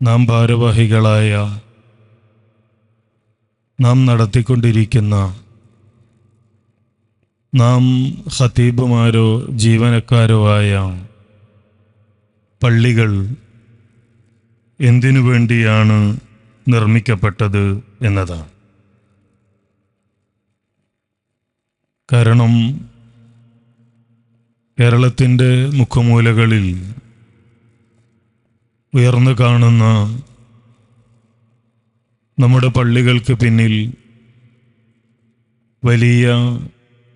നാം ഭാരവാഹികളായ നാം നടത്തിക്കൊണ്ടിരിക്കുന്ന നാം ഹത്തീബുമാരോ ജീവനക്കാരോ ആയ പള്ളികൾ എന്തിനു വേണ്ടിയാണ് നിർമ്മിക്കപ്പെട്ടത് എന്നതാണ്. കാരണം കേരളത്തിന്റെ മുഖമൂലകളിൽ ഉയർന്നു കാണുന്ന നമ്മുടെ പള്ളികൾക്ക് പിന്നിൽ വലിയ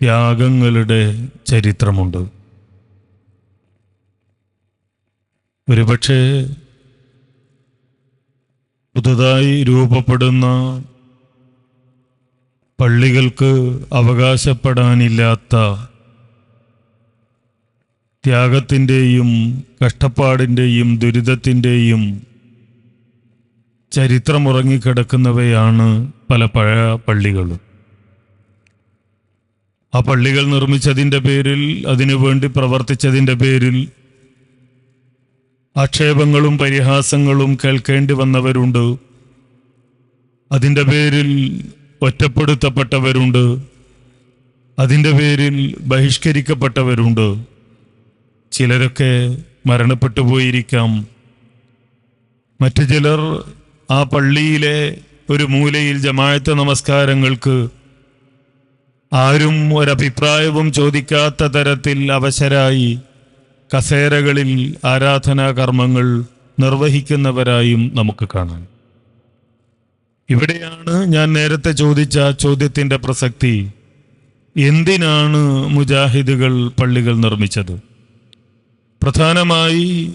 ത്യാഗങ്ങളുടെ ചരിത്രമുണ്ട്. ഒരുപക്ഷെ പുതുതായി രൂപപ്പെടുന്ന പള്ളികൾക്ക് അവകാശപ്പെടാനില്ലാത്ത ത്യാഗത്തിന്റെയും കഷ്ടപ്പാടിന്റെയും ദുരിതത്തിന്റെയും ചരിത്രമുറങ്ങിക്കിടക്കുന്നവയാണ് പല പഴയ പള്ളികളും. ആ പള്ളികൾ നിർമ്മിച്ചതിന്റെ പേരിൽ അതിനുവേണ്ടി പ്രവർത്തിച്ചതിന്റെ പേരിൽ ആക്ഷേപങ്ങളും പരിഹാസങ്ങളും കേൾക്കേണ്ടി വന്നവരുണ്ട്. അതിന്റെ പേരിൽ ഒറ്റപ്പെടുത്തപ്പെട്ടവരുണ്ട്. അതിന്റെ പേരിൽ ബഹിഷ്കരിക്കപ്പെട്ടവരുണ്ട്. ചിലരൊക്കെ മരണപ്പെട്ടു പോയിരിക്കാം. മറ്റു ചിലർ ആ പള്ളിയിലെ ഒരു മൂലയിൽ ജമായത്ത് നമസ്കാരങ്ങൾക്ക് ആരും ഒരഭിപ്രായവും ചോദിക്കാത്ത തരത്തിൽ അവശരായി കസേരകളിൽ ആരാധനാ കർമ്മങ്ങൾ നിർവഹിക്കുന്നവരായും നമുക്ക് കാണാം. ഇവിടെയാണ് ഞാൻ നേരത്തെ ചോദിച്ച ചോദ്യത്തിന്റെ പ്രസക്തി. എന്തിനാണ് മുജാഹിദുകൾ പള്ളികൾ നിർമ്മിച്ചത്? പ്രധാനമായി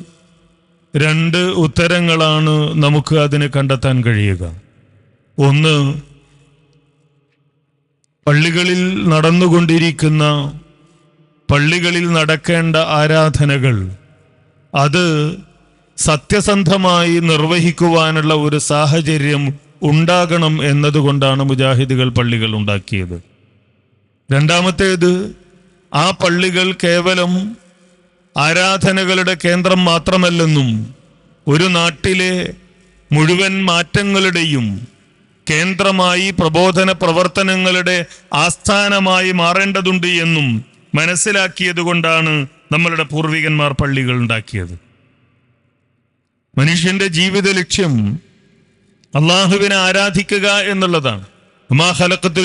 രണ്ട് ഉത്തരങ്ങളാണ് നമുക്ക് അതിനെ കണ്ടെത്താൻ കഴിയുക. ഒന്ന് പള്ളികളിൽ നടന്നുകൊണ്ടിരിക്കുന്ന പള്ളികളിൽ നടക്കേണ്ട ആരാധനകൾ അത് സത്യസന്ധമായി നിർവഹിക്കുവാനുള്ള ഒരു സാഹചര്യം ഉണ്ടാകണം എന്നതുകൊണ്ടാണ് മുജാഹിദുകൾ പള്ളികൾ ഉണ്ടാക്കിയത്. രണ്ടാമത്തേത് ആ പള്ളികൾ കേവലം ആരാധനകളുടെ കേന്ദ്രം മാത്രമല്ലെന്നും ഒരു നാട്ടിലെ മുഴുവൻ മാറ്റങ്ങളുടെയും കേന്ദ്രമായി പ്രബോധന പ്രവർത്തനങ്ങളുടെ ആസ്ഥാനമായി മാറേണ്ടതുണ്ട് എന്നും മനസ്സിലാക്കിയത് കൊണ്ടാണ് നമ്മളുടെ പൂർവികന്മാർ പള്ളികൾ ഉണ്ടാക്കിയത്. മനുഷ്യന്റെ ജീവിത ലക്ഷ്യം അള്ളാഹുവിനെ ആരാധിക്കുക എന്നുള്ളതാണ്.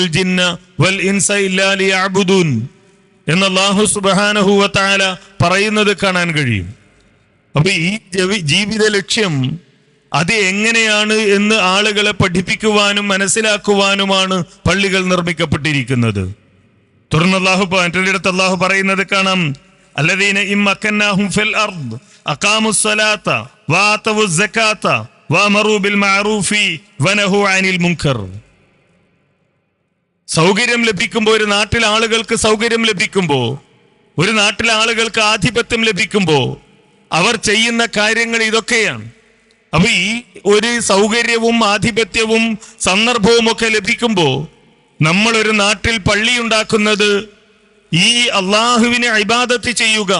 ജിന്ന വൽ ഇൻസ ഇല്ലാലി ലിയഅ്ബുദൂൻ എന്ന് അള്ളാഹു തആല പറയുന്നത് കാണാൻ കഴിയും. അപ്പൊ ഈ ജവി- ജീവിത ലക്ഷ്യം അത് എങ്ങനെയാണ് എന്ന് ആളുകളെ പഠിപ്പിക്കുവാനും മനസ്സിലാക്കുവാനുമാണ് പള്ളികൾ നിർമ്മിക്കപ്പെട്ടിരിക്കുന്നത്. തുടർന്ന് അള്ളാഹു പ- മറ്റൊരിടത്ത് അള്ളാഹു പറയുന്നത് കാണാം. അല്ലദീന ഇമ്മക്കന്നാഹും ഫിൽ അർദ് അഖാമു സ്വലാത്ത വാതവു സകാത്ത വമറു ബിൽ മഅറൂഫി വനഹു അനിൽ മുൻകർ സൗകര്യം ലഭിക്കുമ്പോൾ ഒരു നാട്ടിൽ ആളുകൾക്ക് സൗകര്യം ലഭിക്കുമ്പോൾ ഒരു നാട്ടിലെ ആളുകൾക്ക് ആധിപത്യം ലഭിക്കുമ്പോൾ അവർ ചെയ്യുന്ന കാര്യങ്ങൾ ഇതൊക്കെയാണ്. അപ്പൊ ഈ ഒരു സൗകര്യവും ആധിപത്യവും സന്ദർഭവും ഒക്കെ ലഭിക്കുമ്പോൾ നമ്മൾ ഒരു നാട്ടിൽ പള്ളി ഉണ്ടാക്കുന്നത് ഈ അള്ളാഹുവിനെ ഇബാദത്ത് ചെയ്യുക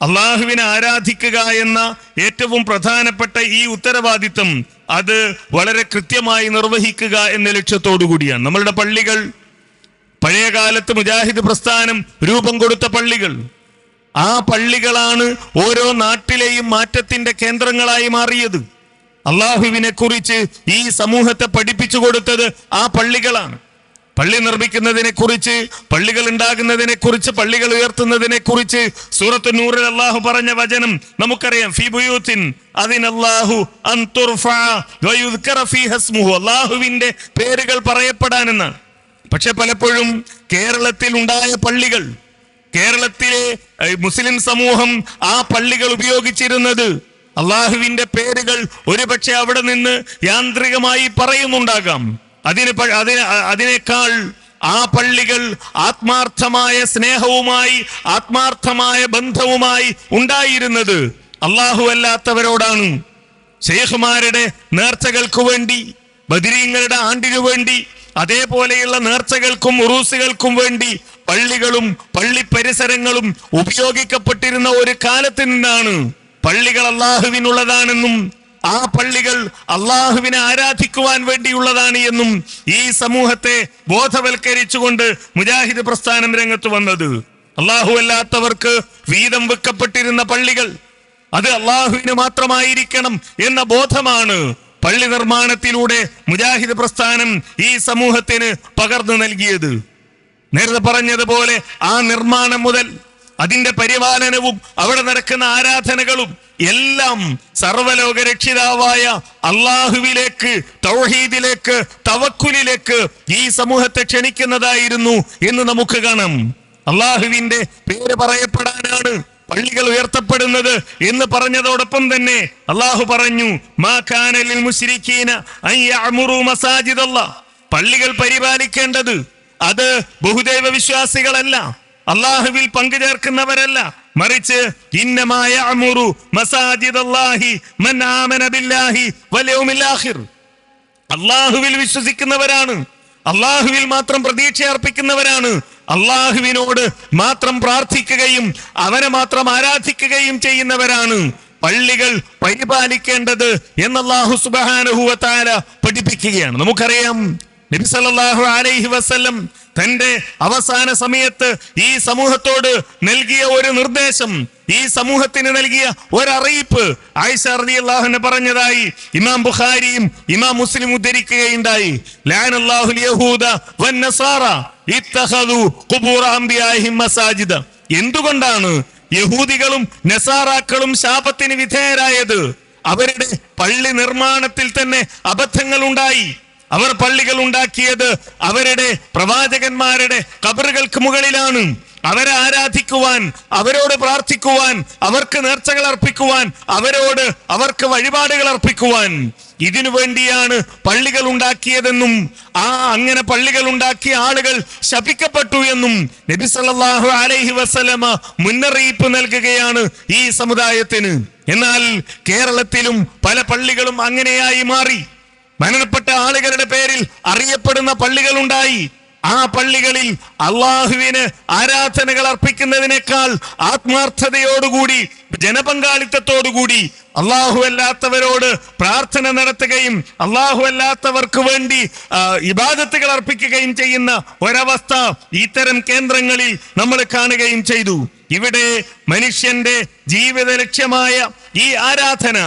അള്ളാഹുവിനെ ആരാധിക്കുക എന്ന ഏറ്റവും പ്രധാനപ്പെട്ട ഈ ഉത്തരവാദിത്തം അത് വളരെ കൃത്യമായി നിർവഹിക്കുക എന്ന ലക്ഷ്യത്തോടു കൂടിയാണ്. നമ്മളുടെ പള്ളികൾ പഴയ കാലത്ത് മുജാഹിദ് പ്രസ്ഥാനം രൂപം കൊടുത്ത പള്ളികൾ. ആ പള്ളികളാണ് ഓരോ നാട്ടിലെയും മാറ്റത്തിന്റെ കേന്ദ്രങ്ങളായി മാറിയത്. അള്ളാഹുവിനെ കുറിച്ച് ഈ സമൂഹത്തെ പഠിപ്പിച്ചു കൊടുത്തത് ആ പള്ളികളാണ്. പള്ളി നിർമ്മിക്കുന്നതിനെ കുറിച്ച് പള്ളികൾ ഉണ്ടാകുന്നതിനെ കുറിച്ച് പള്ളികൾ ഉയർത്തുന്നതിനെ കുറിച്ച് സൂറത്ത് നൂറിൽ അള്ളാഹു പറഞ്ഞ വചനം നമുക്കറിയാം. ഫി ബുയൂത്തിൻ അതിനല്ലാഹു അൻ തുർഫഅ വയുദ്കറ ഫീഹ ഇസ്മുഹു. അള്ളാഹുവിന്റെ പേരുകൾ പറയപ്പെടാനെന്നാണ് പക്ഷെ പലപ്പോഴും കേരളത്തിൽ ഉണ്ടായ പള്ളികൾ കേരളത്തിലെ മുസ്ലിം സമൂഹം ആ പള്ളികൾ ഉപയോഗിച്ചിരുന്നത് അള്ളാഹുവിന്റെ പേരുകൾ ഒരുപക്ഷെ അവിടെ നിന്ന് യാന്ത്രികമായി പറയുന്നുണ്ടാകാം. അതിന് അതിന് അതിനേക്കാൾ ആ പള്ളികൾ ആത്മാർത്ഥമായ സ്നേഹവുമായി ആത്മാർത്ഥമായ ബന്ധവുമായി ഉണ്ടായിരുന്നത് അള്ളാഹു അല്ലാത്തവരോടാണ്. ഷെയ്ഖുമാരുടെ നേർച്ചകൾക്ക് വേണ്ടി ബദിരീങ്ങളുടെ ആണ്ടിനു വേണ്ടി അതേപോലെയുള്ള നേർച്ചകൾക്കും ഉറൂസുകൾക്കും വേണ്ടി പള്ളികളും പള്ളി പരിസരങ്ങളും ഉപയോഗിക്കപ്പെട്ടിരുന്ന ഒരു കാലത്ത് നിന്നാണ് പള്ളികൾ അള്ളാഹുവിനുള്ളതാണെന്നും ആ പള്ളികൾ അള്ളാഹുവിനെ ആരാധിക്കുവാൻ വേണ്ടിയുള്ളതാണ് എന്നും ഈ സമൂഹത്തെ ബോധവൽക്കരിച്ചുകൊണ്ട് മുജാഹിദ് പ്രസ്ഥാനം രംഗത്ത് വന്നത്. അള്ളാഹു അല്ലാത്തവർക്ക് വീതം വെക്കപ്പെട്ടിരുന്ന പള്ളികൾ അത് അള്ളാഹുവിന് മാത്രമായിരിക്കണം എന്ന ബോധമാണ് പള്ളി നിർമ്മാണത്തിലൂടെ മുജാഹിദ് പ്രസ്ഥാനം ഈ സമൂഹത്തിന് പകർന്നു നൽകിയത്. നേരത്തെ പറഞ്ഞതുപോലെ ആ നിർമ്മാണം മുതൽ അതിന്റെ പരിപാലനവും അവിടെ നടക്കുന്ന ആരാധനകളും എല്ലാം സർവലോക രക്ഷിതാവായ അള്ളാഹുവിലേക്ക് തൗഹീദിലേക്ക് തവക്കുലിലേക്ക് ഈ സമൂഹത്തെ ക്ഷണിക്കുന്നതായിരുന്നു എന്ന് നമുക്ക് കാണാം. അള്ളാഹുവിന്റെ പേര് പറയപ്പെടാനാണ് പള്ളികൾ ഉയർത്തപ്പെടുന്നത് എന്ന് പറഞ്ഞതോടൊപ്പം തന്നെ അള്ളാഹു പറഞ്ഞു പള്ളികൾ പരിപാലിക്കേണ്ടത് അത് ബഹുദൈവ വിശ്വാസികളല്ല അള്ളാഹുവിൽ പങ്കുചേർക്കുന്നവരല്ല മറിച്ച് ഇന്നമായ അമുറു ബില്ലാഹി അള്ളാഹുവിൽ വിശ്വസിക്കുന്നവരാണ്. അള്ളാഹുവിൽ മാത്രം പ്രതീക്ഷ അർപ്പിക്കുന്നവരാണ്. അള്ളാഹുവിനോട് മാത്രം പ്രാർത്ഥിക്കുകയും അവനെ മാത്രം ആരാധിക്കുകയും ചെയ്യുന്നവരാണ്. പള്ളികൾ പരിപാലിക്കേണ്ടത് എന്നല്ലാഹു സുബാനുഹുവത്താല പഠിപ്പിക്കുകയാണ്. നമുക്കറിയാം നബി സല്ലല്ലാഹു അലൈഹി വസല്ലം തന്റെ അവസാന സമയത്ത് ഈ സമൂഹത്തോട് നൽകിയ ഒരു നിർദ്ദേശം ഈ സമൂഹത്തിന് നൽകിയ ഒരറിയിപ്പ് ആയിഷ റളിയല്ലാഹുവിനെ പറഞ്ഞതായി ഇമാം ബുഖാരിയും ഇമാം മുസ്ലിം ഉദ്ധരിക്കുകയുണ്ടായി. ഇത്തഖദു മസാജിദ. എന്തുകൊണ്ടാണ് യഹൂദികളും നസാറാക്കളും ശാപത്തിന് വിധേയരായത്? അവരുടെ പള്ളി നിർമ്മാണത്തിൽ തന്നെ അബദ്ധങ്ങൾ ഉണ്ടായി അവർ പള്ളികൾ ഉണ്ടാക്കിയത് അവരുടെ പ്രവാചകന്മാരുടെ കബറുകൾക്ക് മുകളിലാണ്. അവരെ ആരാധിക്കുവാൻ അവരോട് പ്രാർത്ഥിക്കുവാൻ അവർക്ക് നേർച്ചകൾ അർപ്പിക്കുവാൻ അവരോട് അവർക്ക് വഴിപാടുകൾ അർപ്പിക്കുവാൻ. ഇതിനു വേണ്ടിയാണ് പള്ളികൾ ഉണ്ടാക്കിയതെന്നും ആ അങ്ങനെ പള്ളികൾ ഉണ്ടാക്കിയ ആളുകൾ ശപിക്കപ്പെട്ടു എന്നും നബി സല്ലല്ലാഹു അലൈഹി വസല്ലമ മുന്നറിയിപ്പ് നൽകുകയാണ് ഈ സമുദായത്തിന്. എന്നാൽ കേരളത്തിലും പല പള്ളികളും അങ്ങനെയായി മാറി. മരണപ്പെട്ട ആളുകളുടെ പേരിൽ അറിയപ്പെടുന്ന പള്ളികൾ ഉണ്ടായി. ആ പള്ളികളിൽ അള്ളാഹുവിന് ആരാധനകൾ അർപ്പിക്കുന്നതിനേക്കാൾ ആത്മാർത്ഥതയോടുകൂടി ജനപങ്കാളിത്തത്തോടുകൂടി അള്ളാഹു അല്ലാത്തവരോട് പ്രാർത്ഥന നടത്തുകയും അള്ളാഹു അല്ലാത്തവർക്ക് വേണ്ടി ഇബാദത്തുകൾ അർപ്പിക്കുകയും ചെയ്യുന്ന ഒരവസ്ഥ ഇത്തരം കേന്ദ്രങ്ങളിൽ നമ്മൾ കാണുകയും ചെയ്തു. ഇവിടെ മനുഷ്യന്റെ ജീവിത ലക്ഷ്യമായ ഈ ആരാധന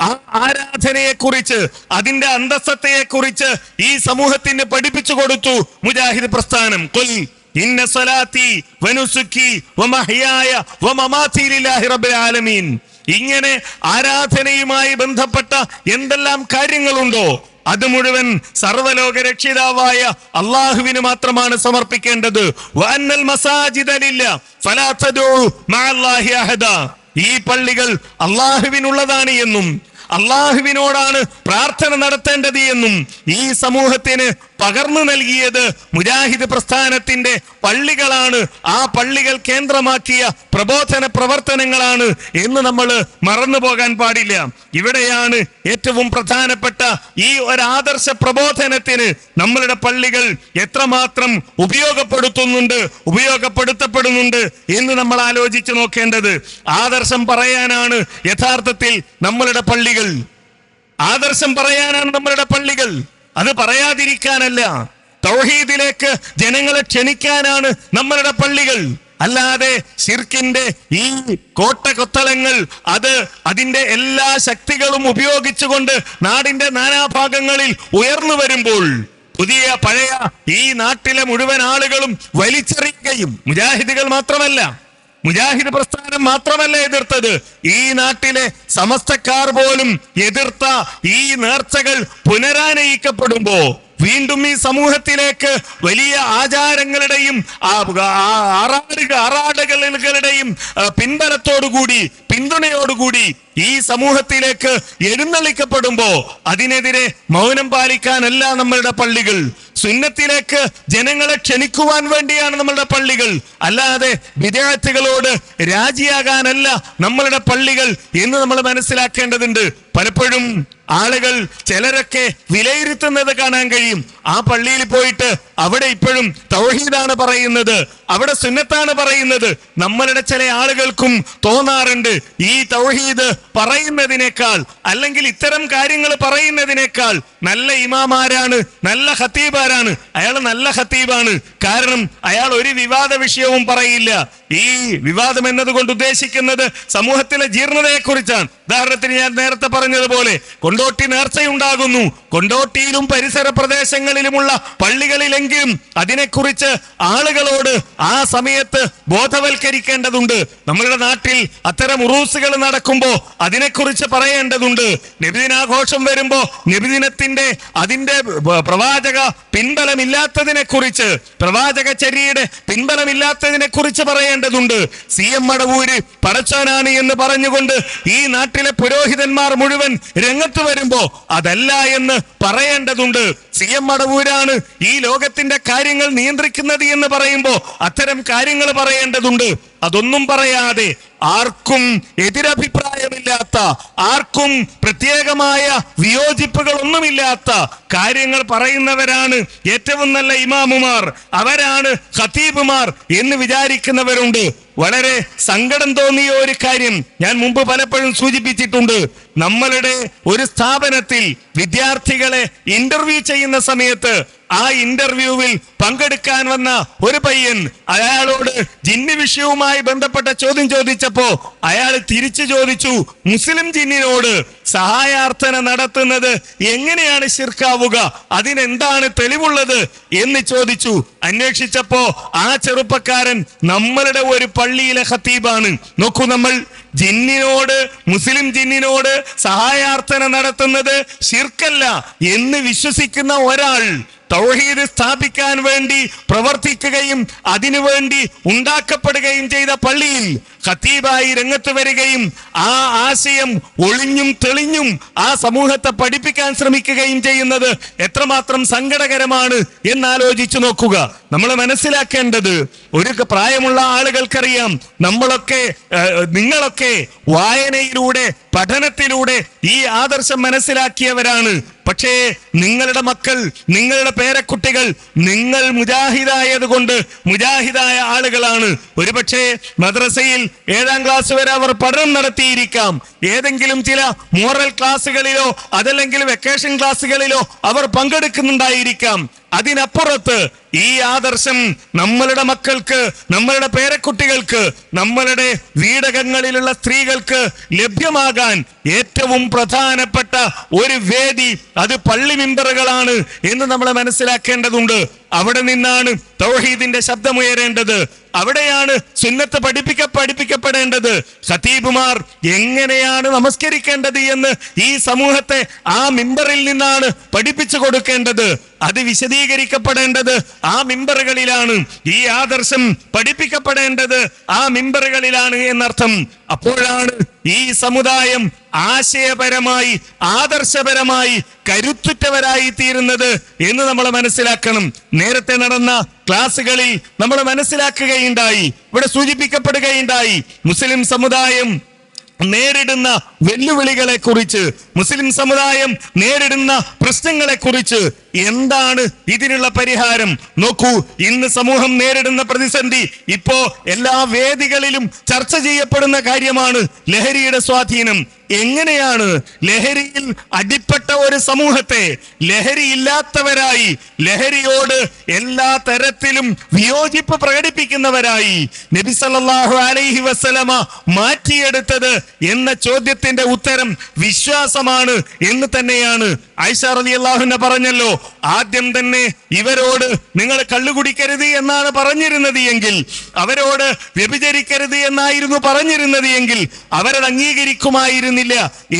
ആ ആരാധനയെ കുറിച്ച് അതിന്റെ അന്തസ്സത്തെ കുറിച്ച് ഈ സമൂഹത്തിന് പഠിപ്പിച്ചു കൊടുത്തു മുജാഹിദ് പ്രസ്ഥാനം. കൊൽ ഇന്ന സലാത്തി വനുസുക്കി വമഹ്യായ വമമാതി ലില്ലാഹി റബ്ബിൽ ആലമീൻ. ഇങ്ങനെ ആരാധനയുമായി ബന്ധപ്പെട്ട എന്തെല്ലാം കാര്യങ്ങളുണ്ടോ അത് മുഴുവൻ സർവലോക രക്ഷിതാവായ അള്ളാഹുവിന് മാത്രമാണ് സമർപ്പിക്കേണ്ടത്. ഈ പള്ളികൾ അള്ളാഹുവിനുള്ളതാണ് എന്നും അള്ളാഹുവിനോടാണ് പ്രാർത്ഥന നടത്തേണ്ടത് എന്നും ഈ സമൂഹത്തിന് പകർന്നു നൽകിയത് മുജാഹിദ് പ്രസ്ഥാനത്തിന്റെ പള്ളികളാണ്. ആ പള്ളികൾ കേന്ദ്രമാക്കിയ പ്രബോധന പ്രവർത്തനങ്ങളാണ് എന്ന് നമ്മൾ മറന്നു പോകാൻ പാടില്ല. ഇവിടെയാണ് ഏറ്റവും പ്രധാനപ്പെട്ട ഈ ഒരു ആദർശ പ്രബോധനത്തിന് നമ്മളുടെ പള്ളികൾ എത്രമാത്രം ഉപയോഗപ്പെടുത്തുന്നുണ്ട് ഉപയോഗപ്പെടുത്തപ്പെടുന്നുണ്ട് എന്ന് നമ്മൾ ആലോചിച്ചു നോക്കേണ്ടത്. ആദർശം പറയാനാണ് യഥാർത്ഥത്തിൽ നമ്മളുടെ പള്ളികൾ. ആദർശം പറയാനാണ് നമ്മളുടെ പള്ളികൾ. അത് പറയാതിരിക്കാനല്ല. തൗഹീദിലേക്ക് ജനങ്ങളെ ക്ഷണിക്കാനാണ് നമ്മളുടെ പള്ളികൾ. അല്ലാതെ ശിർക്കിന്റെ ഈ കോട്ട കൊത്തളങ്ങൾ അത് അതിന്റെ എല്ലാ ശക്തികളും ഉപയോഗിച്ചുകൊണ്ട് നാടിന്റെ നാനാഭാഗങ്ങളിൽ ഉയർന്നു വരുമ്പോൾ പുതിയ പഴയ ഈ നാട്ടിലെ മുഴുവൻ ആളുകളും വലിച്ചെറിയുകയും മുജാഹിദികൾ മാത്രമല്ല മുജാഹിദ് പ്രസ്ഥാനം മാത്രമല്ല എതിർത്തത്. ഈ നാട്ടിലെ സമസ്തക്കാർ പോലും എതിർത്ത ഈ നേർച്ചകൾ പുനരാനയിക്കപ്പെടുമ്പോ വീണ്ടും ഈ സമൂഹത്തിലേക്ക് വലിയ ആചാരങ്ങളുടെയും ആറാടുക പിൻബലത്തോടുകൂടി പിന്തുണയോടുകൂടി ഈ സമൂഹത്തിലേക്ക് എഴുന്നള്ളിക്കപ്പെടുമ്പോ അതിനെതിരെ മൗനം പാലിക്കാനല്ല നമ്മളുടെ പള്ളികൾ. സുന്നത്തിലേക്ക് ജനങ്ങളെ ക്ഷണിക്കുവാൻ വേണ്ടിയാണ് നമ്മളുടെ പള്ളികൾ. അല്ലാതെ വിദ്യാർത്ഥികളോട് രാജിയാകാനല്ല നമ്മളുടെ പള്ളികൾ എന്ന് നമ്മൾ മനസ്സിലാക്കേണ്ടതുണ്ട്. പലപ്പോഴും ആളുകൾ ചിലരൊക്കെ വിലയിരുത്തുന്നത് കാണാൻ കഴിയും. ആ പള്ളിയിൽ പോയിട്ട് അവിടെ ഇപ്പോഴും തൗഹീദാണ് പറയുന്നത് അവിടെ സുന്നത്താണ് പറയുന്നത്. നമ്മളുടെ ചില ആളുകൾക്കും തോന്നാറുണ്ട് ഈ തൗഹീദ് പറയുന്നതിനേക്കാൾ അല്ലെങ്കിൽ ഇത്തരം കാര്യങ്ങൾ പറയുന്നതിനേക്കാൾ നല്ല ഇമാമാരാണ് നല്ല ഹത്തീബാരാണ് അയാൾ നല്ല ഹത്തീബാണ് കാരണം അയാൾ ഒരു വിവാദ വിഷയവും പറയില്ല. ഈ വിവാദം എന്നതുകൊണ്ട് ഉദ്ദേശിക്കുന്നത് സമൂഹത്തിലെ ജീർണതയെക്കുറിച്ചാണ്. ഉദാഹരണത്തിന് ഞാൻ നേരത്തെ പറഞ്ഞതുപോലെ കൊണ്ടോട്ടി നേർച്ചയുണ്ടാകുന്നു കൊണ്ടോട്ടിയിലും പരിസര പ്രദേശങ്ങളിലുമുള്ള പള്ളികളിലെങ്കിലും അതിനെക്കുറിച്ച് ആളുകളോട് ആ സമയത്ത് ബോധവൽക്കരിക്കേണ്ടതുണ്ട്. നമ്മളുടെ നാട്ടിൽ അത്തരം ഉറൂസുകൾ നടക്കുമ്പോൾ അതിനെക്കുറിച്ച് പറയേണ്ടതുണ്ട്. നബിദിനാഘോഷം വരുമ്പോൾ നബിദിനത്തിന്റെ അതിന്റെ പ്രവാചക പിൻബലമില്ലാത്തതിനെ കുറിച്ച് പ്രവാചക ചര്യയുടെ പിൻബലമില്ലാത്തതിനെ കുറിച്ച് പറയേണ്ടതുണ്ട്. സി എം മടവൂര് പടച്ചോനാണ് എന്ന് പറഞ്ഞുകൊണ്ട് ഈ നാട്ടിലെ പുരോഹിതന്മാർ മുഴുവൻ രംഗത്ത് വരുമ്പോ അതല്ല എന്ന് പറയേണ്ടതുണ്ട്. സി എം മടവൂരാണ് ഈ ലോകത്തിന്റെ കാര്യങ്ങൾ നിയന്ത്രിക്കുന്നത് എന്ന് പറയുമ്പോ അത്തരം കാര്യങ്ങൾ പറയേണ്ടതുണ്ട്. അതൊന്നും പറയാതെ ആർക്കും എതിരഭിപ്രായമില്ലാത്ത ആർക്കും പ്രത്യേകമായ വിയോജിപ്പുകൾ ഒന്നുമില്ലാത്ത കാര്യങ്ങൾ പറയുന്നവരാണ് ഏറ്റവും നല്ല ഇമാമുമാർ അവരാണ് ഖത്തീബുമാർ എന്ന് വിചാരിക്കുന്നവരുണ്ട്. വളരെ സങ്കടം തോന്നിയ ഒരു കാര്യം ഞാൻ മുമ്പ് പലപ്പോഴും സൂചിപ്പിച്ചിട്ടുണ്ട്. നമ്മളുടെ ഒരു സ്ഥാപനത്തിൽ വിദ്യാർത്ഥികളെ ഇന്റർവ്യൂ ചെയ്യുന്ന സമയത്ത് ആ ഇന്റർവ്യൂവിൽ പങ്കെടുക്കാൻ വന്ന ഒരു പയ്യൻ അയാളോട് ജിന്നി വിഷയവുമായി ബന്ധപ്പെട്ട ചോദ്യം ചോദിച്ചപ്പോ അയാൾ തിരിച്ചു ചോദിച്ചു മുസ്ലിം ജിന്നിനോട് സഹായാർത്ഥന നടത്തുന്നത് എങ്ങനെയാണ് ശിർക്കാവുക? അതിനെന്താണ് തെളിവുള്ളത്? എന്ന് ചോദിച്ചു. അന്വേഷിച്ചപ്പോ ആ ചെറുപ്പക്കാരൻ നമ്മളുടെ ഒരു പള്ളിയിലെ ഹത്തീബാണ് നോക്കൂ നമ്മൾ ജിന്നിനോട് മുസ്ലിം ജിന്നിനോട് സഹായാർത്ഥന നടത്തുന്നത് ശിർക്കല്ല എന്ന് വിശ്വസിക്കുന്ന ഒരാൾ തൗഹീദ് സ്ഥാപിക്കാൻ വേണ്ടി പ്രവർത്തിക്കുകയും അതിനുവേണ്ടി ഉണ്ടാക്കപ്പെടുകയും ചെയ്ത പള്ളിയിൽ ഖത്തീബായി രംഗത്ത് വരികയും ആ ആശയം ഒളിഞ്ഞും തെളിഞ്ഞും ആ സമൂഹത്തെ പഠിപ്പിക്കാൻ ശ്രമിക്കുകയും ചെയ്യുന്നത് എത്രമാത്രം സങ്കടകരമാണ് എന്നാലോചിച്ചു നോക്കുക. നമ്മൾ മനസ്സിലാക്കേണ്ടത് ഒരു പ്രായമുള്ള ആളുകൾക്കറിയാം. നമ്മളൊക്കെ നിങ്ങളൊക്കെ വായനയിലൂടെ പഠനത്തിലൂടെ ഈ ആദർശം മനസ്സിലാക്കിയവരാണ്. പക്ഷേ നിങ്ങളുടെ മക്കൾ നിങ്ങളുടെ പേരക്കുട്ടികൾ നിങ്ങൾ മുജാഹിദായത് കൊണ്ട് മുജാഹിദായ ആളുകളാണ്. ഒരുപക്ഷെ മദ്രസയിൽ ഏഴാം ക്ലാസ് വരെ അവർ പഠനം നടത്തിയിരിക്കാം. ഏതെങ്കിലും ചില മോറൽ ക്ലാസ്സുകളിലോ അതല്ലെങ്കിൽ വെക്കേഷൻ ക്ലാസ്സുകളിലോ അവർ പങ്കെടുക്കുന്നുണ്ടായിരിക്കാം. അതിനപ്പുറത്ത് ഈ ആദർശം നമ്മളുടെ മക്കൾക്ക് നമ്മളുടെ പേരക്കുട്ടികൾക്ക് നമ്മളുടെ വീടകങ്ങളിലുള്ള സ്ത്രീകൾക്ക് ലഭ്യമാകാൻ ഏറ്റവും പ്രധാനപ്പെട്ട ഒരു വേദി അത് പള്ളി മിമ്പറുകളാണ് എന്ന് നമ്മൾ മനസ്സിലാക്കേണ്ടതുണ്ട്. അവിടെ നിന്നാണ് തൗഹീദിന്റെ ശബ്ദമുയരേണ്ടത്. അവിടെയാണ് സുന്നത്ത് പഠിപ്പിക്ക പഠിപ്പിക്കപ്പെടേണ്ടത്. ഖത്തീബുമാർ എങ്ങനെയാണ് നമസ്കരിക്കേണ്ടത് എന്ന് ഈ സമൂഹത്തെ ആ മിമ്പറിൽ നിന്നാണ് പഠിപ്പിച്ചു കൊടുക്കേണ്ടത്. അത് വിശദീകരിക്കപ്പെടേണ്ടത് ആ മിമ്പറുകളിലാണ്. ഈ ആദർശം പഠിപ്പിക്കപ്പെടേണ്ടത് ആ മിമ്പറുകളിലാണ് എന്നർത്ഥം. അപ്പോഴാണ് ഈ സമുദായം ആശയപരമായി ആദർശപരമായി കരുത്തുറ്റവരായി തീരുന്നത് എന്ന് നമ്മൾ മനസ്സിലാക്കണം. നേരത്തെ നടന്ന ക്ലാസ്സുകളിൽ നമ്മൾ മനസ്സിലാക്കുകയുണ്ടായി. ഇവിടെ സൂചിപ്പിക്കപ്പെടുകയുണ്ടായി. മുസ്ലിം സമുദായം നേരിടുന്ന വെല്ലുവിളികളെ കുറിച്ച് മുസ്ലിം സമുദായം നേരിടുന്ന പ്രശ്നങ്ങളെ കുറിച്ച് എന്താണ് ഇതിനുള്ള പരിഹാരം? നോക്കൂ ഇന്ന് സമൂഹം നേരിടുന്ന പ്രതിസന്ധി ഇപ്പോ എല്ലാ വേദികളിലും ചർച്ച ചെയ്യപ്പെടുന്ന കാര്യമാണ് ലഹരിയുടെ സ്വാധീനം. എങ്ങനെയാണ് ലഹരിയിൽ അടിപ്പെട്ട ഒരു സമൂഹത്തെ ലഹരി ഇല്ലാത്തവരായി ലഹരിയോട് എല്ലാ തരത്തിലും വിയോജിപ്പ് പ്രകടിപ്പിക്കുന്നവരായി നബി സല്ലല്ലാഹു അലൈഹി വസല്ലമ മാറ്റിയെടുത്തത് എന്ന ചോദ്യത്തിന്റെ ഉത്തരം വിശ്വാസമാണ് എന്ന് തന്നെയാണ്. ഐഷ അള്ളാഹുന പറഞ്ഞല്ലോ ആദ്യം തന്നെ ഇവരോട് നിങ്ങൾ കള്ളുകുടിക്കരുത് എന്നാണ് പറഞ്ഞിരുന്നത് എങ്കിൽ അവരോട് വ്യഭിചരിക്കരുത് എന്നായിരുന്നു പറഞ്ഞിരുന്നത് എങ്കിൽ അവരത് അംഗീകരിക്കുമായിരുന്നില്ല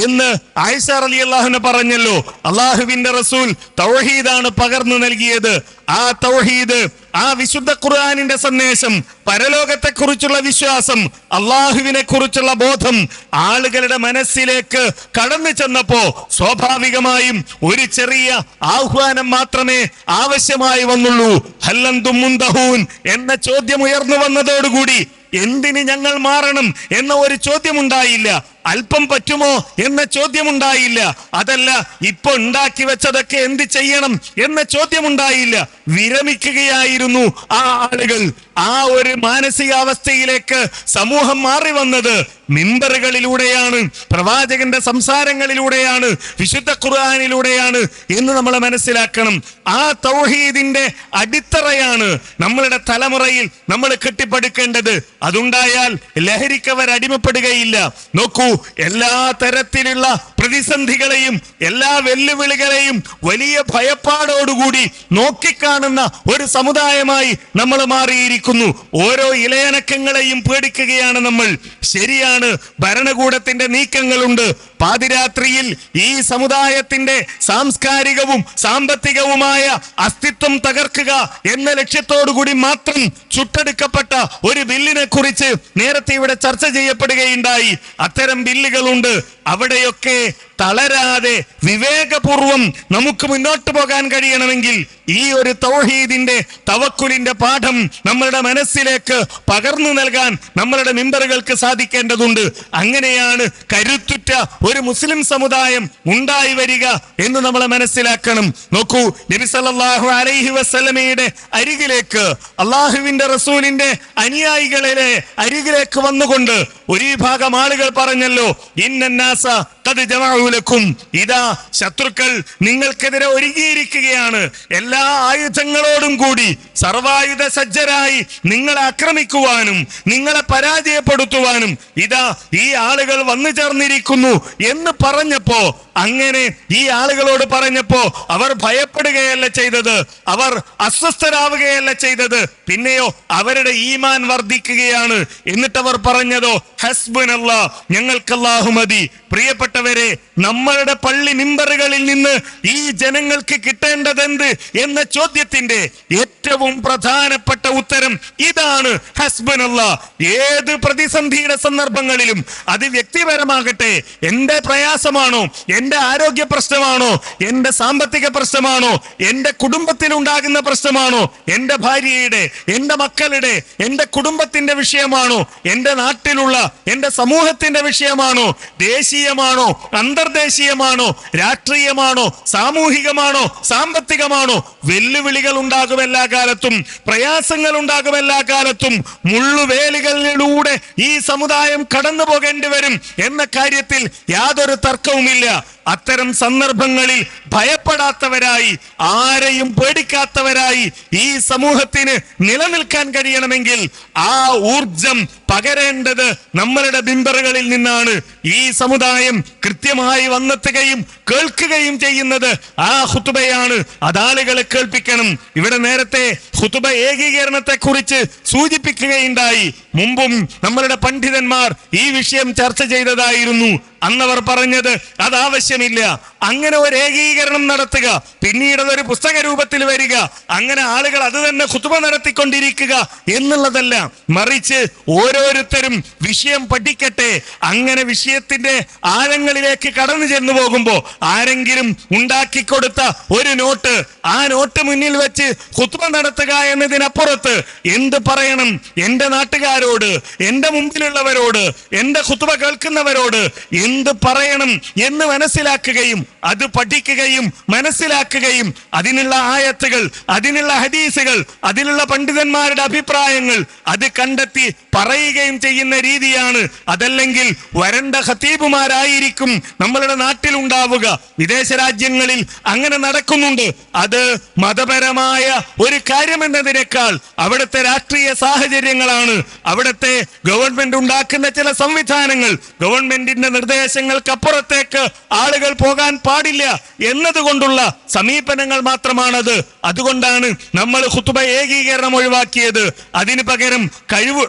എന്ന് ആയിഷ അലി അള്ളാഹുന പറഞ്ഞല്ലോ. അള്ളാഹുവിന്റെ റസൂൽ തൗഹീദാണ് പകർന്നു നൽകിയത്. ആ തൗഹീദ് ആ വിശുദ്ധ ഖുർആാനിന്റെ സന്ദേശം പരലോകത്തെ കുറിച്ചുള്ള വിശ്വാസം അള്ളാഹുവിനെ കുറിച്ചുള്ള ബോധം ആളുകളുടെ മനസ്സിലേക്ക് കടന്നു ചെന്നപ്പോ സ്വാഭാവികമായും ഒരു ചെറിയ ആഹ്വാനം മാത്രമേ ആവശ്യമായി വന്നുള്ളൂ. ഹല്ലന്തും മുന്തഹൂൻ എന്ന ചോദ്യം ഉയർന്നു വന്നതോടുകൂടി എന്തിന് ഞങ്ങൾ മാറണം എന്ന ഒരു ചോദ്യമുണ്ടായില്ല. അല്പം പറ്റുമോ എന്ന ചോദ്യമുണ്ടായില്ല. അതല്ല ഇപ്പൊ ഉണ്ടാക്കി വെച്ചതൊക്കെ എന്ത് ചെയ്യണം എന്ന ചോദ്യമുണ്ടായില്ല. വിരമിക്കുകയായിരുന്നു ആ ആളുകൾ. ആ ഒരു മാനസികാവസ്ഥയിലേക്ക് സമൂഹം മാറി വന്നത് മിമ്പറുകളിലൂടെയാണ് പ്രവാചകന്റെ സംസാരങ്ങളിലൂടെയാണ് വിശുദ്ധ ഖുർആാനിലൂടെയാണ് എന്ന് നമ്മൾ മനസ്സിലാക്കണം. ആ തൗഹീദിന്റെ അടിത്തറയാണ് നമ്മളുടെ തലമുറയിൽ നമ്മൾ കെട്ടിപ്പടുക്കേണ്ടത്. അതുണ്ടായാൽ ലഹരിക്കവർ അടിമപ്പെടുകയില്ല. നോക്കൂ എല്ലാ തരത്തിലുള്ള പ്രതിസന്ധികളെയും എല്ലാ വെല്ലുവിളികളെയും വലിയ ഭയപ്പാടോടുകൂടി നോക്കിക്കാണുന്ന ഒരു സമുദായമായി നമ്മൾ മാറിയിരിക്കുന്നു. ഓരോ ഇലയനക്കങ്ങളെയും പേടിക്കുകയാണ് നമ്മൾ. ശരിയാണ് ഭരണകൂടത്തിന്റെ നീക്കങ്ങളുണ്ട്. പാതിരാത്രിയിൽ ഈ സമുദായത്തിന്റെ സാംസ്കാരികവും സാമ്പത്തികവുമായ അസ്തിത്വം തകർക്കുക എന്ന ലക്ഷ്യത്തോടുകൂടി മാത്രം ചുട്ടെടുക്കപ്പെട്ട ഒരു ബില്ലിനെ കുറിച്ച് നേരത്തെ ഇവിടെ ചർച്ച ചെയ്യപ്പെടുകയുണ്ടായി. അത്തരം ബില്ലുകളുണ്ട്. അവിടെയൊക്കെ തളരാതെ വിവേകപൂർവം നമുക്ക് മുന്നോട്ട് പോകാൻ കഴിയണമെങ്കിൽ ഈ ഒരു തൗഹീദിന്റെ തവക്കുലിന്റെ പാഠം നമ്മളുടെ മനസ്സിലേക്ക് പകർന്നു നൽകാൻ നമ്മളുടെ മെമ്പറുകൾക്ക് സാധിക്കേണ്ടതുണ്ട്. അങ്ങനെയാണ് കരുത്തുറ്റ ഒരു മുസ്ലിം സമുദായം ഉണ്ടായി വരിക എന്ന് നമ്മൾ മനസ്സിലാക്കണം. നോക്കൂ നബി സല്ലല്ലാഹു അലൈഹി വസ്ലമയുടെ അരികിലേക്ക് അള്ളാഹുവിന്റെ റസൂലിന്റെ അനുയായികളിലെ അരികിലേക്ക് വന്നുകൊണ്ട് ഒരു വിഭാഗം ആളുകൾ പറഞ്ഞല്ലോ ഇന്നന്നാസ ജമഉ ഇതാ ശത്രുക്കൾ നിങ്ങൾക്കെതിരെ ഒരുങ്ങിയിരിക്കുകയാണ്. എല്ലാ ആയുധങ്ങളോടും കൂടി സർവായുധ സജ്ജരായി നിങ്ങളെ ആക്രമിക്കുവാനും നിങ്ങളെ പരാജയപ്പെടുത്തുവാനും ഇതാ ഈ ആളുകൾ വന്നു ചേർന്നിരിക്കുന്നു എന്ന് പറഞ്ഞപ്പോ അങ്ങനെ ഈ ആളുകളോട് പറഞ്ഞപ്പോ അവർ ഭയപ്പെടുകയല്ല ചെയ്തത്. അവർ അസ്വസ്ഥരാവുകയല്ല ചെയ്തത്. പിന്നെയോ അവരുടെ ഈമാൻ വർദ്ധിക്കുകയാണ്. എന്നിട്ടവർ പറഞ്ഞതോ ഹസ്ബുനല്ല ഞങ്ങൾക്കല്ലാഹു മതി. പ്രിയപ്പെട്ടവരെ നമ്മളുടെ പള്ളി മിമ്പറുകളിൽ നിന്ന് ഈ ജനങ്ങൾക്ക് കിട്ടേണ്ടതെന്ത് എന്ന ചോദ്യത്തിന്റെ ഏറ്റവും പ്രധാനപ്പെട്ട ഉത്തരം ഇതാണ്. ഹസ്ബനല്ല ഏത് പ്രതിസന്ധിയുടെ സന്ദർഭങ്ങളിലും അത് വ്യക്തിപരമാകട്ടെ എന്റെ പ്രയാസമാണോ എന്റെ ആരോഗ്യ പ്രശ്നമാണോ എന്റെ സാമ്പത്തിക പ്രശ്നമാണോ എന്റെ കുടുംബത്തിൽ ഉണ്ടാകുന്ന പ്രശ്നമാണോ എന്റെ ഭാര്യയുടെ എന്റെ മക്കളുടെ എന്റെ കുടുംബത്തിന്റെ വിഷയമാണോ എന്റെ നാട്ടിലുള്ള എന്റെ സമൂഹത്തിന്റെ വിഷയമാണോ ദേശീയമാണോ അന്തർദേശീയമാണോ രാഷ്ട്രീയമാണോ? സാമൂഹികമാണോ? സാമ്പത്തികമാണോ? വെല്ലുവിളികൾ ഉണ്ടാകും എല്ലാ കാലത്തും പ്രയാസങ്ങൾ ഉണ്ടാകും എല്ലാ കാലത്തും മുള്ളുവേലികളിലൂടെ ഈ സമുദായം കടന്നു പോകേണ്ടി വരും എന്ന കാര്യത്തിൽ യാതൊരു തർക്കവുമില്ല. അത്തരം സന്ദർഭങ്ങളിൽ ഭയപ്പെടാത്തവരായി ആരെയും പേടിക്കാത്തവരായി ഈ സമൂഹത്തിന് നിലനിൽക്കാൻ കഴിയണമെങ്കിൽ ആ ഊർജം പകരേണ്ടത് നമ്മളുടെ ബിംബറുകളിൽ നിന്നാണ്. ഈ സമുദായം കൃത്യമായി വന്നെത്തുകയും കേൾക്കുകയും ചെയ്യുന്നത് ആ ഹുത്തുബയാണ് അതാളുകളെ കേൾപ്പിക്കണം. ഇവിടെ നേരത്തെ ഹുത്തുബ ഏകീകരണത്തെ കുറിച്ച് സൂചിപ്പിക്കുകയുണ്ടായി. മുമ്പും നമ്മളുടെ പണ്ഡിതന്മാർ ഈ വിഷയം ചർച്ച ചെയ്തതായിരുന്നു. അന്നവർ പറഞ്ഞത് അത് ആവശ്യമില്ല അങ്ങനെ ഒരു ഏകീകരണം നടത്തുക പിന്നീട് അതൊരു പുസ്തക രൂപത്തിൽ വരിക അങ്ങനെ ആളുകൾ അത് തന്നെ കുത്തുമ നടത്തിക്കൊണ്ടിരിക്കുക എന്നുള്ളതല്ല. മറിച്ച് ഓരോരുത്തരും വിഷയം പഠിക്കട്ടെ. അങ്ങനെ വിഷയത്തിന്റെ ആഴങ്ങളിലേക്ക് കടന്നു ചെന്നു പോകുമ്പോൾ ആരെങ്കിലും ഉണ്ടാക്കി കൊടുത്ത ഒരു നോട്ട് ആ നോട്ട് മുന്നിൽ വെച്ച് കുത്തുമ നടത്തുക എന്നതിനപ്പുറത്ത് എന്ത് പറയണം? എന്റെ നാട്ടുകാരോട് എന്റെ മുമ്പിലുള്ളവരോട് എന്റെ കുത്തുമ കേൾക്കുന്നവരോട് എന്ത് പറയണം എന്ന് മനസ്സിലാക്കുകയും അത് പഠിക്കുകയും മനസ്സിലാക്കുകയും അതിനുള്ള ആയത്തുകൾ അതിനുള്ള ഹദീസുകൾ അതിലുള്ള പണ്ഡിതന്മാരുടെ അഭിപ്രായങ്ങൾ അത് കണ്ടെത്തി പറയുകയും ചെയ്യുന്ന രീതിയാണ്. അതല്ലെങ്കിൽ വരണ്ട ഖത്തീബുമാരായിരിക്കും നമ്മളുടെ നാട്ടിൽ ഉണ്ടാവുക വിദേശ രാജ്യങ്ങളിൽ അങ്ങനെ നടക്കുന്നുണ്ട്. അത് മതപരമായ ഒരു കാര്യമെന്നതിനേക്കാൾ അവിടുത്തെ രാഷ്ട്രീയ സാഹചര്യങ്ങളാണ്. അവിടുത്തെ ഗവൺമെന്റ് ഉണ്ടാക്കുന്ന ചില സംവിധാനങ്ങൾ ഗവൺമെന്റിന്റെ നിർദ്ദേശങ്ങൾക്കപ്പുറത്തേക്ക് ആളുകൾ പോകാൻ പാടില്ല എന്നതുകൊണ്ടുള്ള സമീപനങ്ങൾ മാത്രമാണത്. അതുകൊണ്ടാണ് നമ്മൾ ഹുത്തുബ ഏകീകരണം ഒഴിവാക്കിയത്. അതിന് പകരം കഴിവ്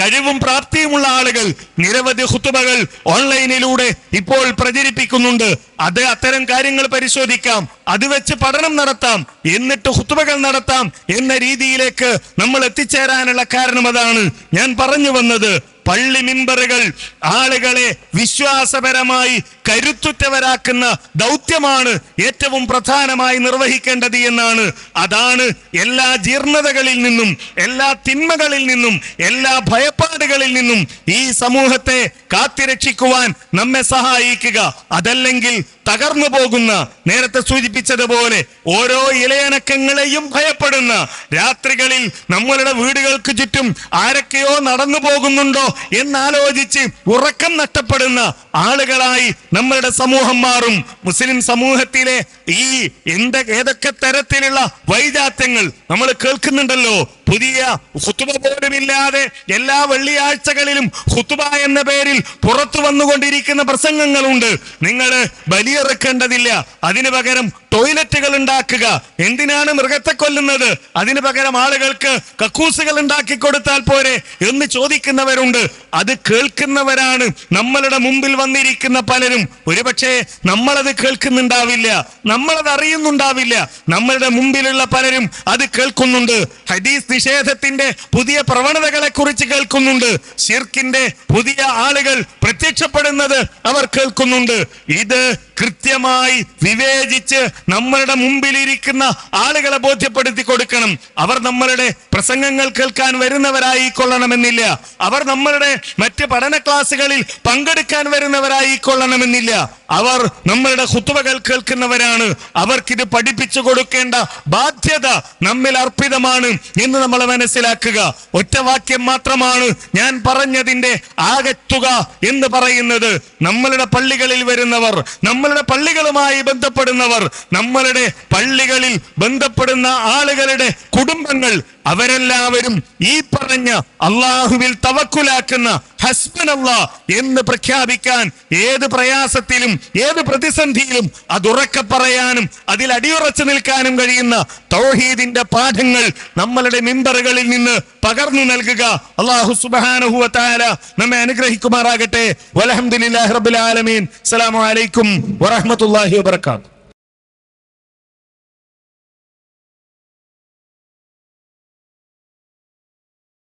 കഴിവും പ്രാപ്തിയുമുള്ള ആളുകൾ നിരവധി ഹുത്തുബകൾ ഓൺലൈനിലൂടെ ഇപ്പോൾ പ്രചരിപ്പിക്കുന്നുണ്ട്. അത് അത്തരം കാര്യങ്ങൾ പരിശോധിക്കാം. അത് വെച്ച് പഠനം നടത്താം. എന്നിട്ട് ഹുത്തുബകൾ നടത്താം എന്ന രീതിയിലേക്ക് നമ്മൾ എത്തിച്ചേരാനുള്ള കാരണം അതാണ് ഞാൻ പറഞ്ഞു വന്നത്. പള്ളി മിമ്പറുകൾ ആളുകളെ വിശ്വാസപരമായി കരുത്തുറ്റവരാക്കുന്ന ദൗത്യമാണ് ഏറ്റവും പ്രധാനമായി നിർവഹിക്കേണ്ടത് എന്നാണ്. അതാണ് എല്ലാ ജീർണതകളിൽ നിന്നും എല്ലാ തിന്മകളിൽ നിന്നും എല്ലാ ഭയപ്പാടുകളിൽ നിന്നും ഈ സമൂഹത്തെ കാത്തിരക്ഷിക്കുവാൻ നമ്മെ സഹായിക്കുക. അതല്ലെങ്കിൽ തകർന്നു പോകുന്ന നേരത്തെ സൂചിപ്പിച്ചതുപോലെ ഓരോ ഇലയണക്കങ്ങളെയും ഭയപ്പെടുന്ന രാത്രികളിൽ നമ്മളുടെ വീടുകൾക്ക് ചുറ്റും ആരൊക്കെയോ നടന്നു പോകുന്നുണ്ടോ എന്നാലോചിച്ച് ഉറക്കം നഷ്ടപ്പെടുന്ന ആളുകളായി നമ്മളുടെ സമൂഹം മാറും. മുസ്ലിം സമൂഹത്തിലെ ഈ എന്ത ഏതൊക്കെ തരത്തിലുള്ള വൈജാത്യങ്ങൾ നമ്മൾ കേൾക്കുന്നുണ്ടല്ലോ. പുതിയ ഹുത്തുബ പോലുമില്ലാതെ എല്ലാ വെള്ളിയാഴ്ചകളിലും ഹുത്തുബ എന്ന പേരിൽ പുറത്തു വന്നുകൊണ്ടിരിക്കുന്ന പ്രസംഗങ്ങളുണ്ട്. നിങ്ങൾ ബലിയിറക്കേണ്ടതില്ല അതിനു പകരം ടോയ്ലറ്റുകൾ ഉണ്ടാക്കുക. എന്തിനാണ് മൃഗത്തെ കൊല്ലുന്നത്? അതിനു പകരം ആളുകൾക്ക് കക്കൂസുകൾ ഉണ്ടാക്കി കൊടുത്താൽ പോരെ എന്ന് ചോദിക്കുന്നവരുണ്ട്. അത് കേൾക്കുന്നവരാണ് നമ്മളുടെ മുമ്പിൽ വന്നിരിക്കുന്ന പലരും. ഒരുപക്ഷെ നമ്മളത് കേൾക്കുന്നുണ്ടാവില്ല. നമ്മളത് അറിയുന്നുണ്ടാവില്ല നമ്മളുടെ മുമ്പിലുള്ള പലരും അത് കേൾക്കുന്നുണ്ട്. ഹദീസ് നിഷേധത്തിന്റെ പുതിയ പ്രവണതകളെ കുറിച്ച് കേൾക്കുന്നുണ്ട്. ഷിർക്കിന്റെ പുതിയ ആളുകൾ പ്രത്യക്ഷപ്പെടുന്നത് അവർ കേൾക്കുന്നുണ്ട്. ഇത് കൃത്യമായി വിവേചിച്ച് നമ്മളുടെ മുമ്പിലിരിക്കുന്ന ആളുകളെ ബോധ്യപ്പെടുത്തി കൊടുക്കണം. അവർ നമ്മളുടെ പ്രസംഗങ്ങൾ കേൾക്കാൻ വരുന്നവരായി കൊള്ളണമെന്നില്ല. അവർ നമ്മളുടെ മറ്റ് പഠന ക്ലാസ്സുകളിൽ പങ്കെടുക്കാൻ വരുന്നവരായി കൊള്ളണമെന്നില്ല. അവർ നമ്മളുടെ ഹുത്തുവകൾ കേൾക്കുന്നവരാണ്. അവർക്കിത് പഠിപ്പിച്ചു കൊടുക്കേണ്ട ബാധ്യത നമ്മിൽ അർപ്പിതമാണ് എന്ന് നമ്മൾ മനസ്സിലാക്കുക. ഒറ്റ വാക്യം മാത്രമാണ് ഞാൻ പറഞ്ഞതിന്റെ ആകത്തുക എന്ന് പറയുന്നത്. നമ്മളുടെ പള്ളികളിൽ വരുന്നവർ നമ്മളുടെ പള്ളികളുമായി ബന്ധപ്പെടുന്നവർ നമ്മളുടെ പള്ളികളിൽ ബന്ധപ്പെടുന്ന ആളുകളുടെ കുടുംബങ്ങൾ അവരെല്ലാവരും ഈ പറഞ്ഞ അള്ളാഹുവിൽ തവക്കുലാക്കുന്ന ഹസ്ബനല്ല എന്ന് പ്രഖ്യാപിക്കാൻ ഏത് പ്രയാസത്തിലും ഏത് പ്രതിസന്ധിയിലും അതുറക്കെ പറയാനും അതിൽ അടിയുറച്ചു നിൽക്കാനും കഴിയുന്ന തൗഹീദിന്റെ പാഠങ്ങൾ നമ്മളുടെ മിമ്പറുകളിൽ നിന്ന് പകർന്നു നൽകുക. അള്ളാഹു സുബാനഹുവ താര നമ്മെ അനുഗ്രഹിക്കുമാറാകട്ടെ. വലഹമുല്ലാ റബുലാലമീൻ ആലമീൻ. അസ്സലാമു അലൈക്കും വറഹ്മത്തുള്ളാഹി വബറകാതുഹു.